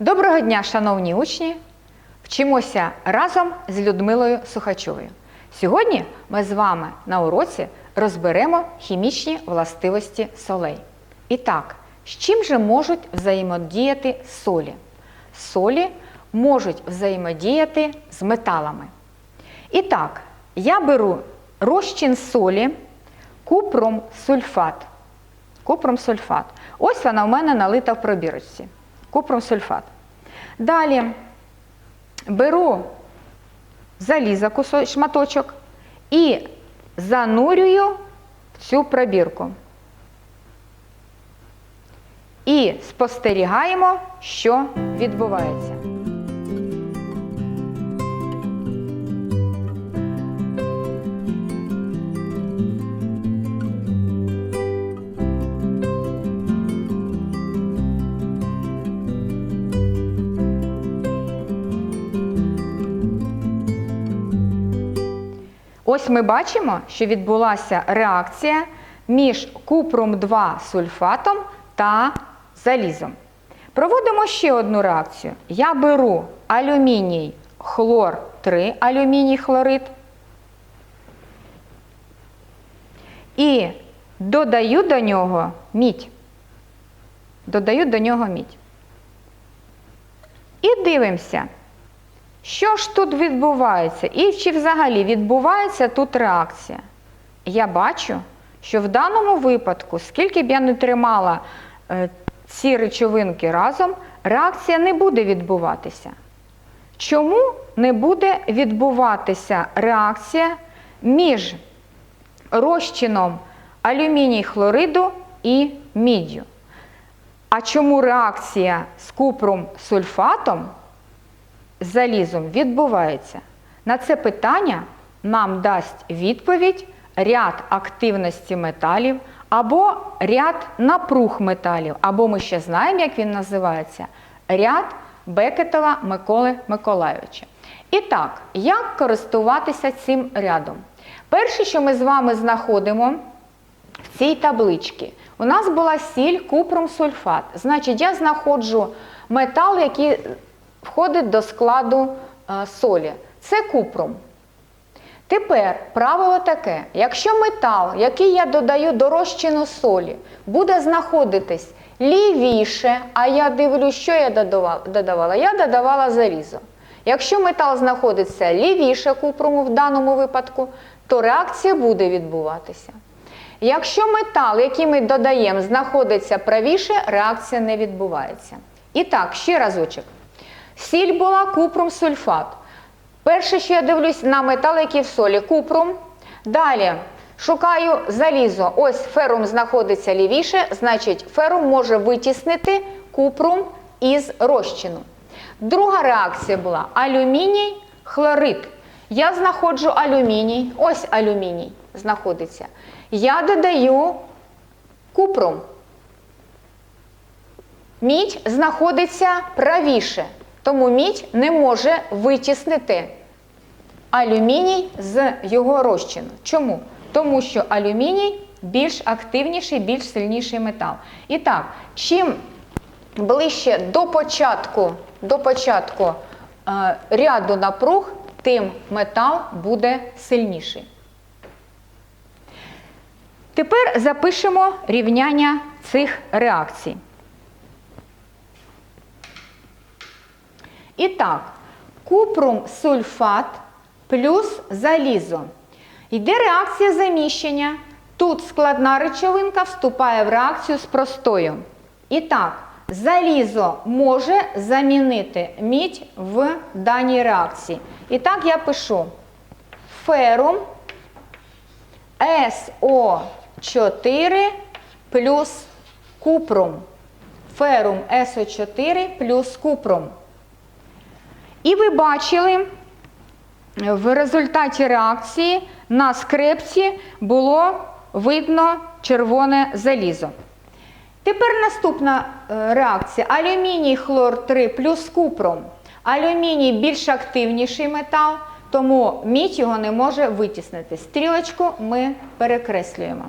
Доброго дня, шановні учні! Вчимося разом з Людмилою Сухачовою. Сьогодні ми з вами на уроці розберемо хімічні властивості солей. І так, з чим же можуть взаємодіяти солі? Солі можуть взаємодіяти з металами. І так, я беру розчин солі, купром сульфат. Купром сульфат. Ось вона у мене налита в пробірочці. Купром сульфат. Далі беру заліза шматочок і занурюю в цю пробірку. І спостерігаємо, що відбувається. Ось ми бачимо, що відбулася реакція між купром 2 сульфатом та залізом. Проводимо ще одну реакцію. Я беру алюміній хлор 3, алюміній хлорид і додаю до нього мідь. Додаю до нього мідь. І дивимося. Що ж тут відбувається? І чи взагалі відбувається тут реакція? Я бачу, що в даному випадку, скільки б я не тримала е, ці речовинки разом, реакція не буде відбуватися. Чому не буде відбуватися реакція між розчином алюміній хлориду і міддю? А чому реакція з купром сульфатом залізом відбувається? На це питання нам дасть відповідь ряд активності металів або ряд напруг металів, або ми ще знаємо, як він називається, ряд Бекетова Миколи Миколайовича. І так, як користуватися цим рядом? Перше, що ми з вами знаходимо в цій табличці, у нас була сіль купром сульфат. Значить, я знаходжу метал, який входить до складу е, солі. Це купром. Тепер правило таке: якщо метал, який я додаю до розчину солі, буде знаходитись лівіше, а я дивлюсь, що я додавала? Я додавала залізо. Якщо метал знаходиться лівіше купрому в даному випадку, то реакція буде відбуватися. Якщо метал, який ми додаємо, знаходиться правіше, реакція не відбувається. І так, ще разочок. Сіль була купром сульфат. Перше, що я дивлюсь на метал, який в солі, купром. Далі шукаю залізо. Ось ферум знаходиться лівіше, значить, ферум може витіснити купром із розчину. Друга реакція була алюміній, хлорид. Я знаходжу алюміній, ось алюміній знаходиться. Я додаю купром. Мідь знаходиться правіше, тому мідь не може витіснити алюміній з його розчину. Чому? Тому що алюміній більш активніший, більш сильніший метал. І так, чим ближче до початку, до початку е, ряду напруг, тим метал буде сильніший. Тепер запишемо рівняння цих реакцій. І так, купрум сульфат плюс залізо. Йде реакція заміщення. Тут складна речовинка вступає в реакцію з простою. І так, залізо може замінити мідь в даній реакції. І так я пишу ферум СО4 плюс купрум. Ферум СО4 плюс купрум. І ви бачили, в результаті реакції на скрепці було видно червоне залізо. Тепер наступна е, реакція. Алюміній хлор 3 плюс купром. Алюміній більш активніший метал, тому мідь його не може витіснити. Стрілочку ми перекреслюємо.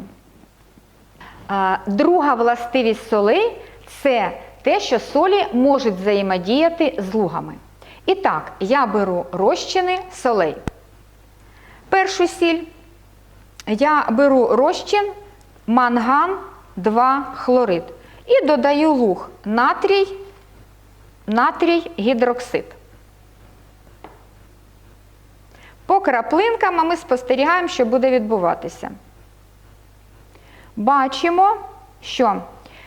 Друга властивість солей це те, що солі можуть взаємодіяти з лугами. І так, я беру розчини солей. Першу сіль я беру розчин манган 2 хлорид і додаю луг натрій, натрій гідроксид. По краплинкам ми спостерігаємо, що буде відбуватися. Бачимо, що,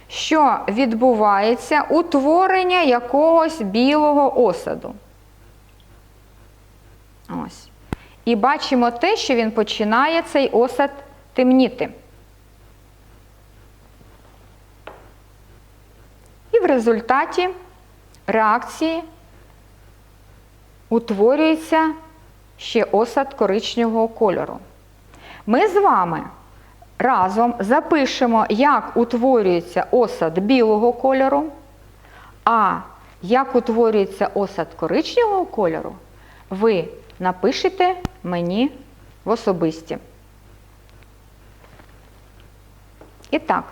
що відбувається утворення якогось білого осаду. Ось. І бачимо те, що він починає цей осад темніти. І в результаті реакції утворюється ще осад коричневого кольору. Ми з вами разом запишемо, як утворюється осад білого кольору, а як утворюється осад коричневого кольору, ви напишете мені в особисті. І так.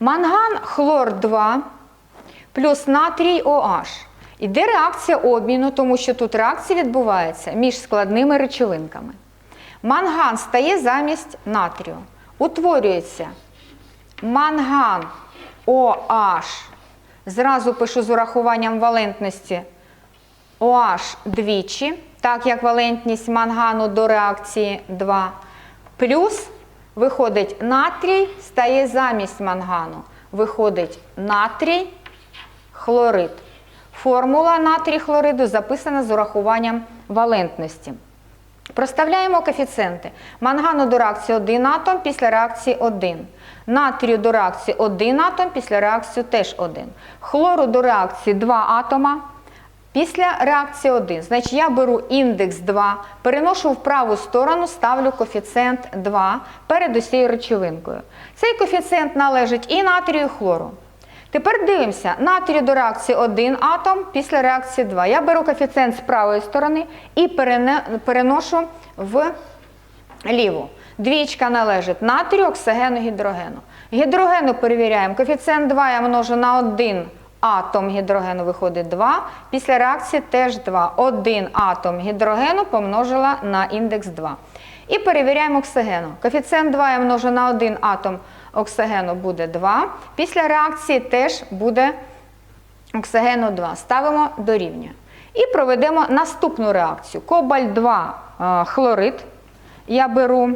Манган хлор 2 плюс натрій OH. Іде реакція обміну, тому що тут реакція відбувається між складними речовинками. Манган стає замість натрію. Утворюється манган OH. Зразу пишу з урахуванням валентності OH двічі, так як валентність мангану до реакції 2. Плюс виходить натрій, стає замість мангану. Виходить натрій, хлорид. Формула натрій хлориду записана з урахуванням валентності. Проставляємо коефіцієнти. Мангану до реакції 1 атом після реакції 1. Натрію до реакції 1 атом після реакції теж 1. Хлору до реакції 2 атома. Після реакції 1. Значить, я беру індекс 2, переношу в праву сторону, ставлю коефіцієнт 2 перед усією речовинкою. Цей коефіцієнт належить і натрію, і хлору. Тепер дивимося, натрію до реакції 1 атом після реакції 2. Я беру коефіцієнт з правої сторони і переношу в ліву. Двічка належить натрію, оксигену, гідрогену. Гідрогену перевіряємо. Коефіцієнт 2 я множу на 1 атом гідрогену виходить 2. Після реакції теж 2. 1 атом гідрогену помножила на індекс 2. І перевіряємо оксигену. Коефіцієнт 2 я множу на 1 атом оксигену буде 2. Після реакції теж буде оксигену 2. Ставимо до рівня. І проведемо наступну реакцію. Кобальт 2 хлорид. Я беру,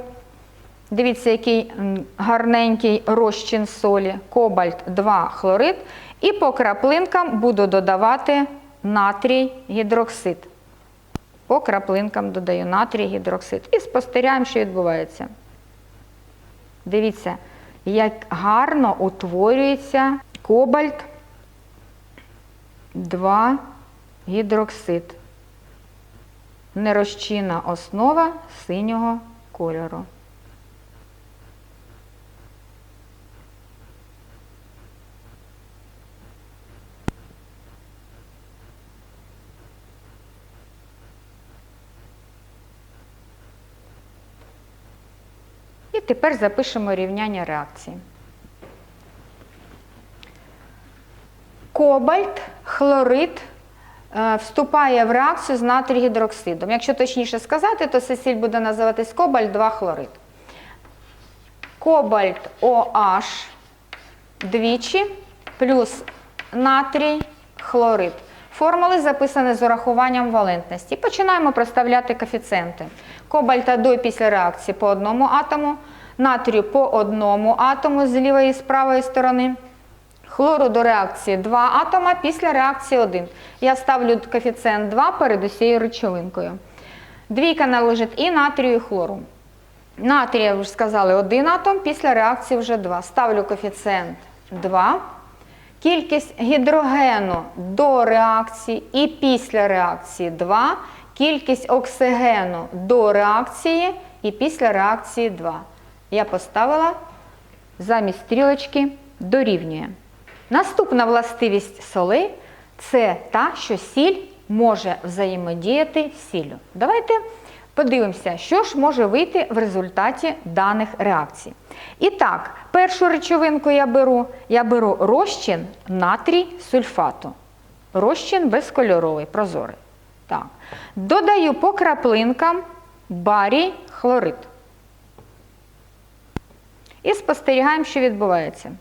дивіться, який гарненький розчин солі. Кобальт 2 хлорид. І по краплинкам буду додавати натрій гідроксид. По краплинкам додаю натрій гідроксид. І спостерігаємо, що відбувається. Дивіться, як гарно утворюється кобальт 2 гідроксид. Нерозчинна основа синього кольору. Тепер запишемо рівняння реакції. Кобальт, хлорид е, вступає в реакцію з натрій-гідроксидом. Якщо точніше сказати, то сесіль буде називатись кобальт 2 хлорид. Кобальт OH двічі плюс натрій хлорид. Формули записані з урахуванням валентності. Починаємо проставляти коефіцієнти. Кобальта до і після реакції по одному атому, натрію по одному атому з лівої і з правої сторони. Хлору до реакції 2 атома, після реакції 1. Я ставлю коефіцієнт 2 перед усією речовинкою. Двійка належить і натрію, і хлору. Натрія, вже сказали, 1 атом, після реакції вже 2. Ставлю коефіцієнт 2. Кількість гідрогену до реакції і після реакції 2. Кількість оксигену до реакції і після реакції 2. Я поставила замість стрілочки дорівнює. Наступна властивість соли це та, що сіль може взаємодіяти з сіллю. Давайте Подивимося, що ж може вийти в результаті даних реакцій. І так, першу речовинку я беру, я беру розчин натрій сульфату. Розчин безкольоровий, прозорий. Так. Додаю по краплинкам барій хлорид. І спостерігаємо, що відбувається.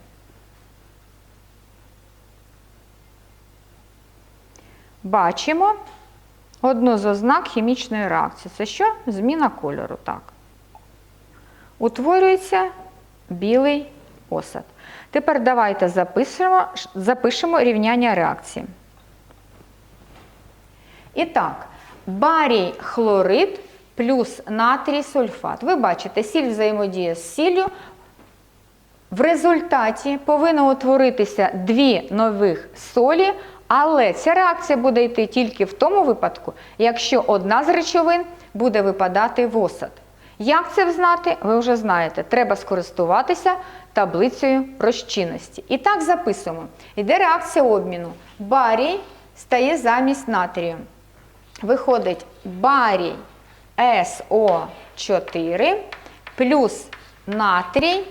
Бачимо одну з ознак хімічної реакції. Це що? Зміна кольору. Так. Утворюється білий осад. Тепер давайте запишемо, запишемо рівняння реакції. І так, барій хлорид плюс натрій сульфат. Ви бачите, сіль взаємодіє з сіллю. В результаті повинно утворитися дві нових солі, але ця реакція буде йти тільки в тому випадку, якщо одна з речовин буде випадати в осад. Як це взнати, ви вже знаєте. Треба скористуватися таблицею розчинності. І так записуємо. Йде реакція обміну. Барій стає замість натрію. Виходить барій СО4 плюс натрій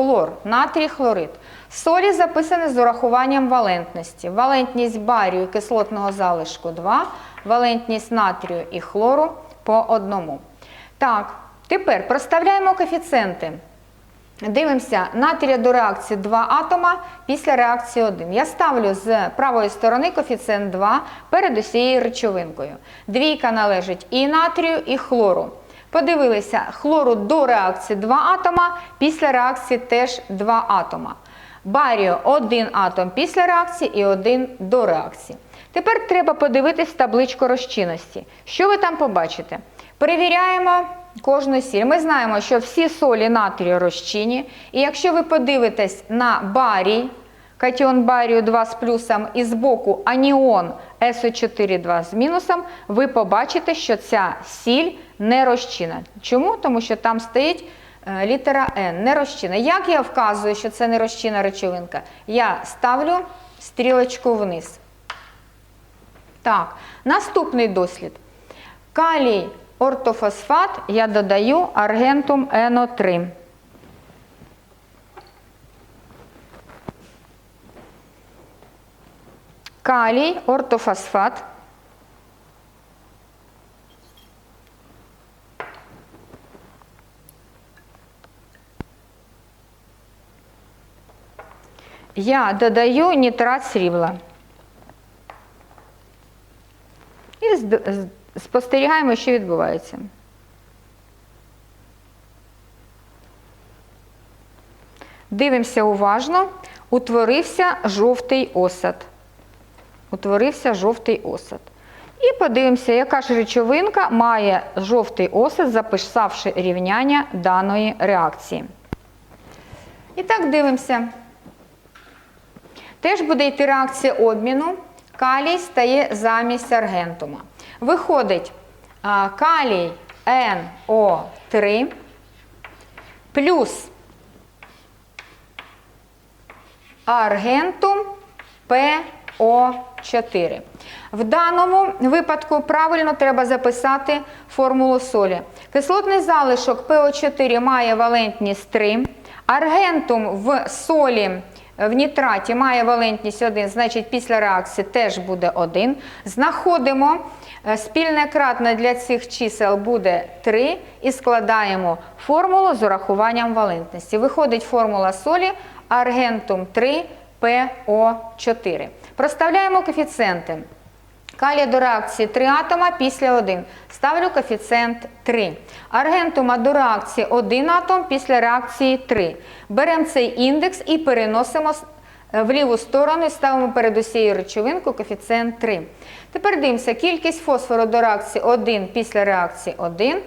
хлор, натрій хлорид. Солі записані з урахуванням валентності. Валентність барію кислотного залишку 2, валентність натрію і хлору по одному. Так, тепер проставляємо коефіцієнти. Дивимося, натрія до реакції 2 атома після реакції 1. Я ставлю з правої сторони коефіцієнт 2 перед усією речовинкою. Двійка належить і натрію, і хлору. Подивилися, хлору до реакції 2 атома, після реакції теж 2 атома. Барію 1 атом після реакції і 1 до реакції. Тепер треба подивитись табличку розчинності. Що ви там побачите? Перевіряємо кожну сіль. Ми знаємо, що всі солі натрію розчинні. І якщо ви подивитесь на барій, катіон барію 2 з плюсом і збоку аніон СО4 2 з мінусом, ви побачите, що ця сіль не розчинна. Чому? Тому що там стоїть е, літера Н, не розчинна. Як я вказую, що це не розчинна речовинка? Я ставлю стрілочку вниз. Так, наступний дослід. Калій ортофосфат я додаю аргентум НО3. Калій ортофосфат. Я додаю нітрат срібла. І спостерігаємо, що відбувається. Дивимося уважно. Утворився жовтий осад. Утворився жовтий осад. І подивимося, яка ж речовинка має жовтий осад, записавши рівняння даної реакції. І так дивимося. Теж буде йти реакція обміну. Калій стає замість аргентума. Виходить калій НО3 плюс аргентум ПО4. В даному випадку правильно треба записати формулу солі. Кислотний залишок ПО4 має валентність 3. Аргентум в солі в нітраті має валентність 1, значить після реакції теж буде 1. Знаходимо е, спільне кратне для цих чисел буде 3 і складаємо формулу з урахуванням валентності. Виходить формула солі аргентум 3 ПО4. Проставляємо коефіцієнти. Калія до реакції 3 атома після 1. Ставлю коефіцієнт 3. Аргентума до реакції 1 атом після реакції 3. Беремо цей індекс і переносимо в ліву сторону і ставимо перед усією речовинкою коефіцієнт 3. Тепер дивимося, кількість фосфору до реакції 1 після реакції 1.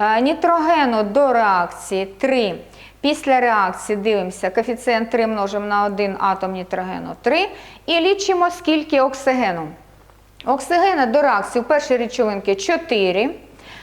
Е, Нітрогену до реакції 3. Після реакції дивимося, коефіцієнт 3 множимо на 1 атом нітрогену 3. І лічимо, скільки оксигену. Оксигена до реакції в першій речовинці 4.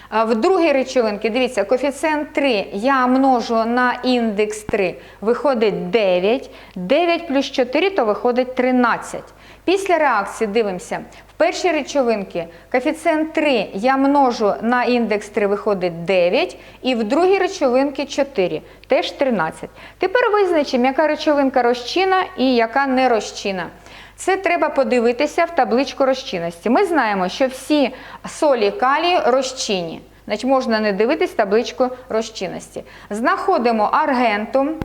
а В другій речовинці, дивіться, коефіцієнт 3 я множу на індекс 3, виходить 9. 9 плюс 4, то виходить 13. Після реакції дивимося. В першій речовинці коефіцієнт 3 я множу на індекс 3 виходить 9, і в другій речовинці 4, теж 13. Тепер визначимо, яка речовинка розчина і яка не розчина. Це треба подивитися в табличку розчинності. Ми знаємо, що всі солі калію розчинні. Значить, можна не дивитись табличку розчинності. Знаходимо аргентум.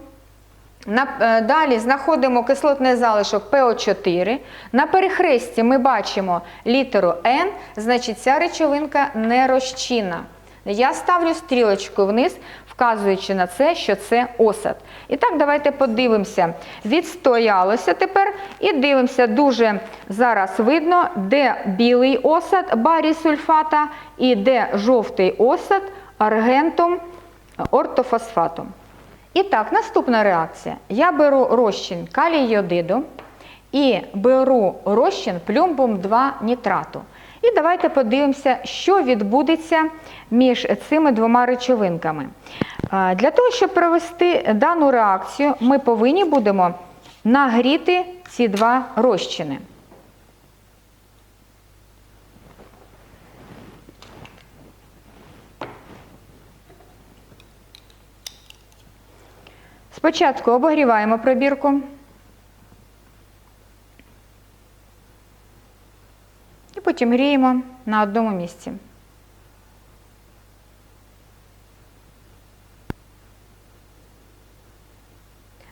Е, далі знаходимо кислотний залишок ПО4. На перехресті ми бачимо літеру N, значить ця речовинка не розчинна. Я ставлю стрілочку вниз, вказуючи на це, що це осад. І так, давайте подивимося. Відстоялося тепер і дивимося, дуже зараз видно, де білий осад барій сульфата і де жовтий осад аргентум ортофосфатом. І так, наступна реакція. Я беру розчин калій йодиду і беру розчин плюмбум 2 нітрату. І давайте подивимося, що відбудеться між цими двома речовинками. Для того, щоб провести дану реакцію, ми повинні будемо нагріти ці два розчини. Спочатку обогріваємо пробірку. І потім на одному місці.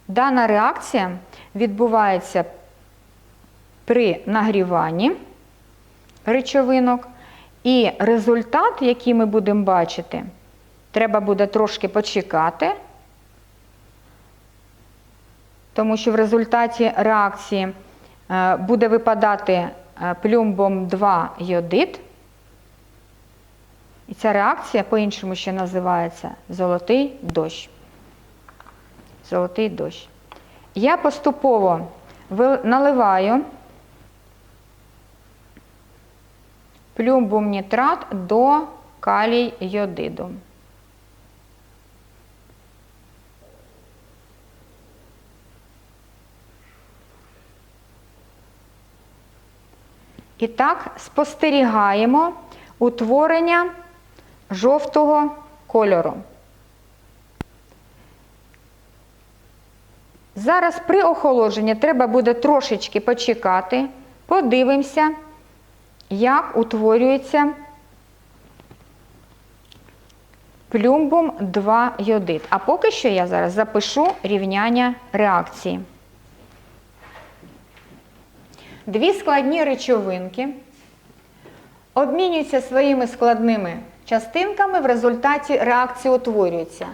Дана реакція відбувається при нагріванні речовинок, і результат, який ми будемо бачити, треба буде трошки почекати тому що в результаті реакції е, буде випадати плюмбом 2 йодид. І ця реакція по-іншому ще називається золотий дощ. Золотий дощ. Я поступово наливаю плюмбум нітрат до калій йодиду. І так спостерігаємо утворення жовтого кольору. Зараз при охолодженні треба буде трошечки почекати, подивимося, як утворюється плюмбум 2 йодид. А поки що я зараз запишу рівняння реакції. Дві складні речовинки обмінюються своїми складними частинками, в результаті реакції утворюються.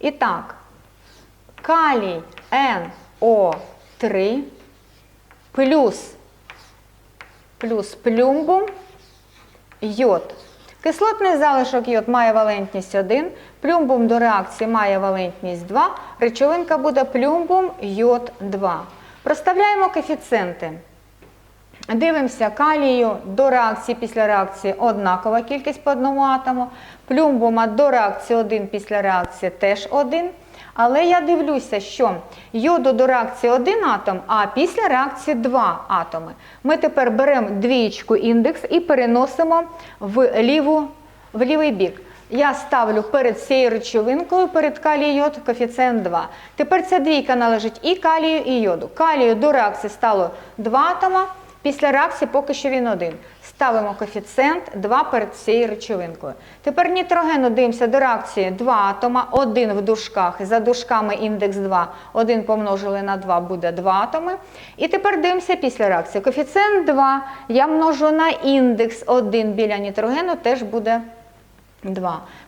І так, калій НО3 плюс, плюс плюмбум йод. Кислотний залишок йод має валентність 1, плюмбум до реакції має валентність 2, речовинка буде плюмбум йод 2. Проставляємо коефіцієнти. Дивимося калію до реакції після реакції однакова кількість по одному атому. Плюмбума до реакції 1 після реакції теж 1. Але я дивлюся, що йоду до реакції 1 атом, а після реакції 2 атоми. Ми тепер беремо двієчку індекс і переносимо в, ліву, в лівий бік. Я ставлю перед цією речовинкою, перед калій йод, коефіцієнт 2. Тепер ця двійка належить і калію, і йоду. Калію до реакції стало 2 атома, після реакції поки що він один. Ставимо коефіцієнт 2 перед цією речовинкою. Тепер нітрогену дивимося до реакції 2 атома, 1 в дужках, за дужками індекс 2, 1 помножили на 2 буде 2 атоми. І тепер дивимося після реакції. Коефіцієнт 2 я множу на індекс 1 біля нітрогену, теж буде 2.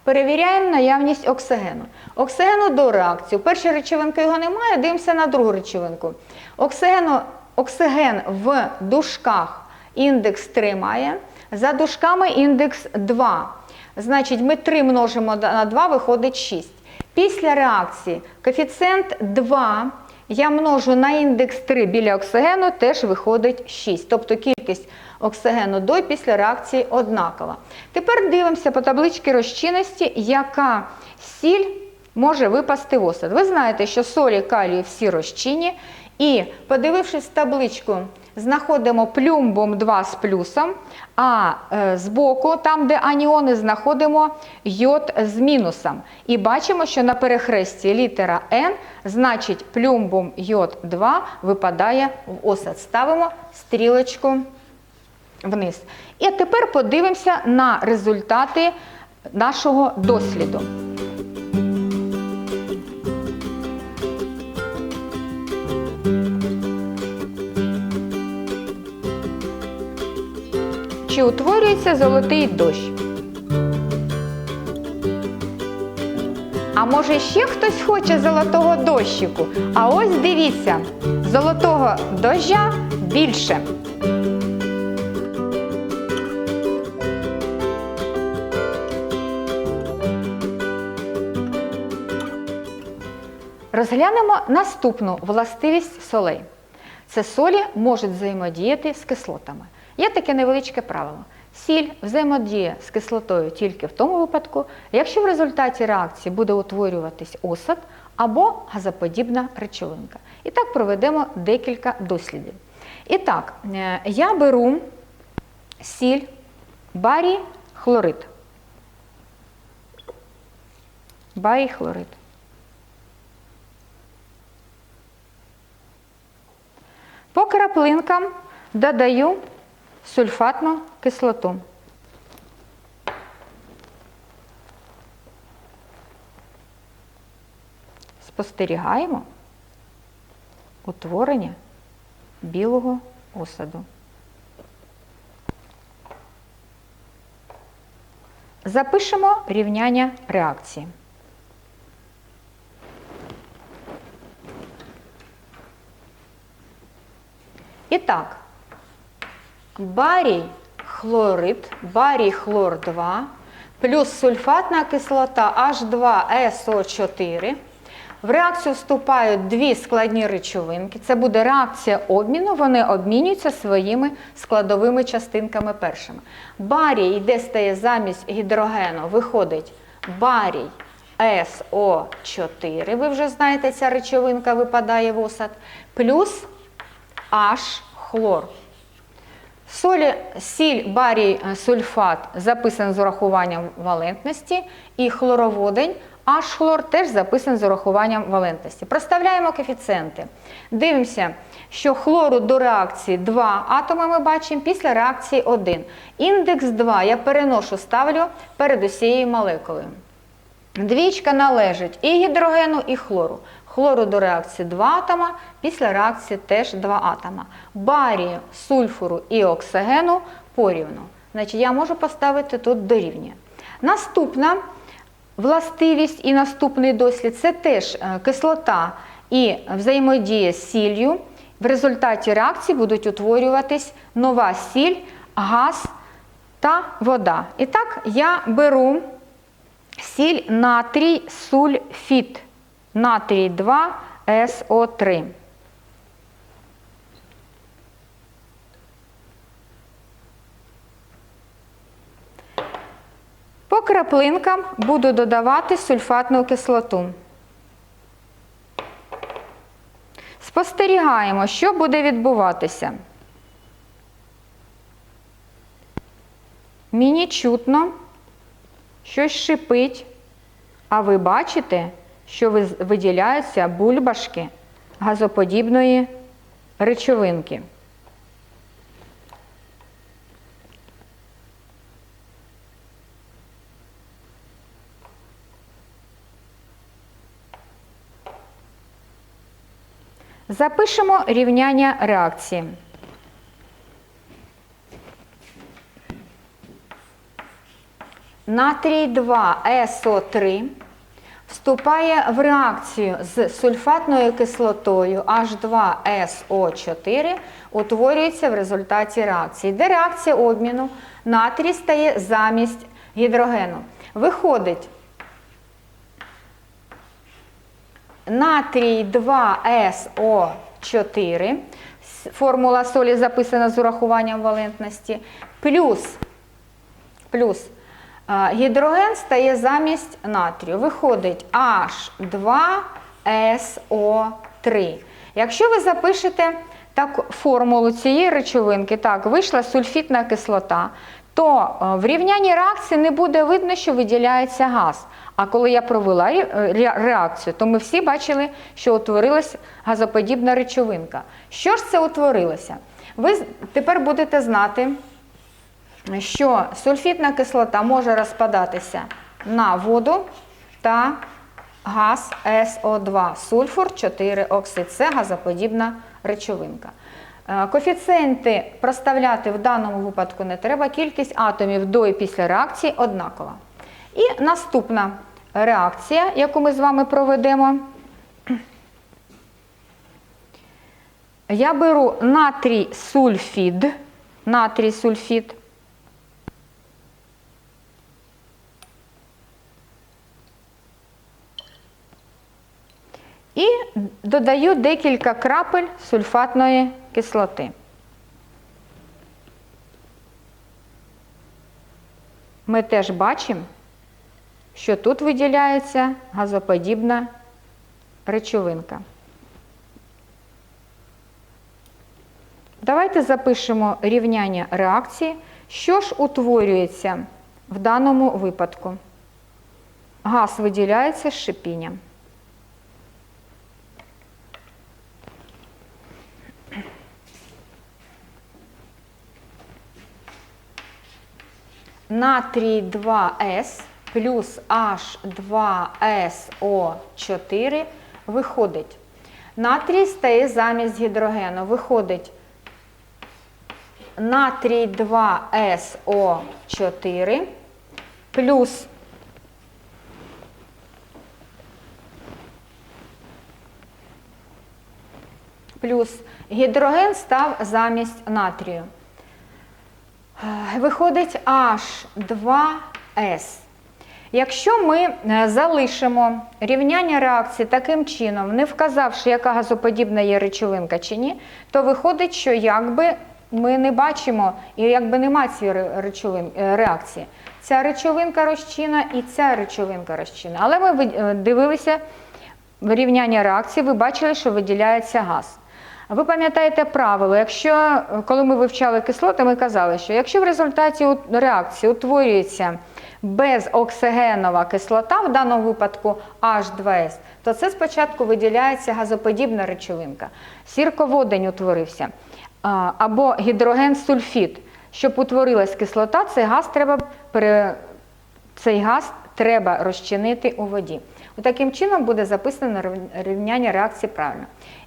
Перевіряємо наявність оксигену. Оксигену до реакції. У першій речовинки його немає, дивимося на другу речовинку. Оксигену, оксиген в дужках індекс 3 має, за дужками індекс 2. Значить, ми 3 множимо на 2, виходить 6. Після реакції коефіцієнт 2 я множу на індекс 3 біля оксигену, теж виходить 6. Тобто кількість оксигену до і після реакції однакова. Тепер дивимося по табличці розчинності, яка сіль може випасти в осад. Ви знаєте, що солі калію всі розчинні, І подивившись табличку, знаходимо плюмбум 2 з плюсом, а е, збоку, там, де аніони, знаходимо йод з мінусом. І бачимо, що на перехресті літера N, значить плюмбум йод 2 випадає в осад. Ставимо стрілочку вниз. І тепер подивимося на результати нашого досліду. Чи утворюється золотий дощ? А може ще хтось хоче золотого дощику? А ось дивіться, золотого дождя більше. Розглянемо наступну властивість солей. Це солі можуть взаємодіяти з кислотами. Є таке невеличке правило. Сіль взаємодіє з кислотою тільки в тому випадку, якщо в результаті реакції буде утворюватись осад або газоподібна речовинка. І так проведемо декілька дослідів. І так, е, я беру сіль, барій, хлорид. Барій, хлорид. По краплинкам додаю сульфатну кислоту. Спостерігаємо утворення білого осаду. Запишемо рівняння реакції. І так, барій хлорид, барій хлор 2 плюс сульфатна кислота H2SO4. В реакцію вступають дві складні речовинки. Це буде реакція обміну, вони обмінюються своїми складовими частинками першими. Барій, де стає замість гідрогену, виходить барій СО4. Ви вже знаєте, ця речовинка випадає в осад, плюс H хлор. Солі, сіль, барій, е, сульфат записаний з урахуванням валентності, і хлороводень H-хлор теж записаний з урахуванням валентності. Проставляємо коефіцієнти. Дивимося, що хлору до реакції 2 атоми ми бачимо, після реакції 1. Індекс 2 я переношу, ставлю перед усією молекулою. Двічка належить і гідрогену, і хлору. Хлору до реакції 2 атома, після реакції теж 2 атома. Барію, сульфуру і оксигену порівну. Значить, я можу поставити тут дорівнює. Наступна властивість і наступний дослід це теж е, кислота і взаємодія з сіллю. В результаті реакції будуть утворюватись нова сіль, газ та вода. І так, я беру сіль натрій сульфід. Натрій 2 СО3. По краплинкам буду додавати сульфатну кислоту. Спостерігаємо, що буде відбуватися. Мені чутно, щось шипить, а ви бачите, що виділяються бульбашки газоподібної речовинки. Запишемо рівняння реакції. Натрій 2 СО3 вступає в реакцію з сульфатною кислотою H2SO4, утворюється в результаті реакції. Де реакція обміну натрій стає замість гідрогену. Виходить натрій 2SO4, формула солі записана з урахуванням валентності, плюс, плюс гідроген стає замість натрію. Виходить H2SO3. Якщо ви запишете так, формулу цієї речовинки, так, вийшла сульфітна кислота, то е, в рівнянні реакції не буде видно, що виділяється газ. А коли я провела ре- реакцію, то ми всі бачили, що утворилась газоподібна речовинка. Що ж це утворилося? Ви тепер будете знати, що сульфітна кислота може розпадатися на воду та газ СО2, сульфур 4 оксид. Це газоподібна речовинка. Е, Коефіцієнти проставляти в даному випадку не треба. Кількість атомів до і після реакції однакова. І наступна реакція, яку ми з вами проведемо. Я беру натрій сульфід, натрій сульфід. І додаю декілька крапель сульфатної кислоти. Ми теж бачимо, що тут виділяється газоподібна речовинка. Давайте запишемо рівняння реакції. Що ж утворюється в даному випадку? Газ виділяється з шипінням. Натрій 2С плюс H2SO4 виходить. Натрій стає замість гідрогену. Виходить натрій 2SO4 плюс плюс гідроген став замість натрію. Е, Виходить H2S. Якщо ми е, залишимо рівняння реакції таким чином, не вказавши, яка газоподібна є речовинка чи ні, то виходить, що якби ми не бачимо і якби нема цієї е, реакції. Ця речовинка розчина і ця речовинка розчина. Але ми ви- дивилися рівняння реакції, ви бачили, що виділяється газ. Ви пам'ятаєте правило, якщо е, коли ми вивчали кислоти, ми казали, що якщо в результаті реакції утворюється безоксигенова кислота, в даному випадку H2S, то це спочатку виділяється газоподібна речовинка. Сірководень утворився. Або гідроген-сульфід. Щоб утворилась кислота, цей газ треба цей газ треба розчинити у воді. Таким чином буде записано рівняння реакції правильно.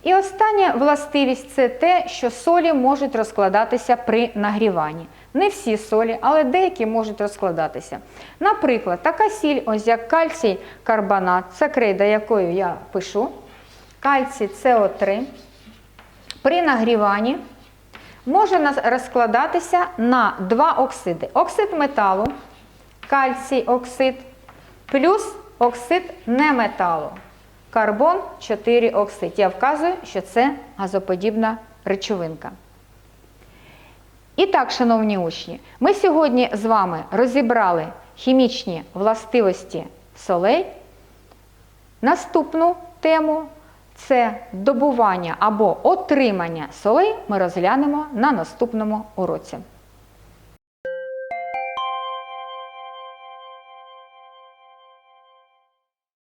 І остання властивість це те, що солі можуть розкладатися при нагріванні. Не всі солі, але деякі можуть розкладатися. Наприклад, така сіль, ось як кальцій карбонат, це крейда, якою я пишу, кальцій СО3, при нагріванні може розкладатися на два оксиди. Оксид металу, кальцій оксид, плюс оксид неметалу, карбон 4 оксид. Я вказую, що це газоподібна речовинка. І так, шановні учні, ми сьогодні з вами розібрали хімічні властивості солей. Наступну тему це добування або отримання солей ми розглянемо на наступному уроці.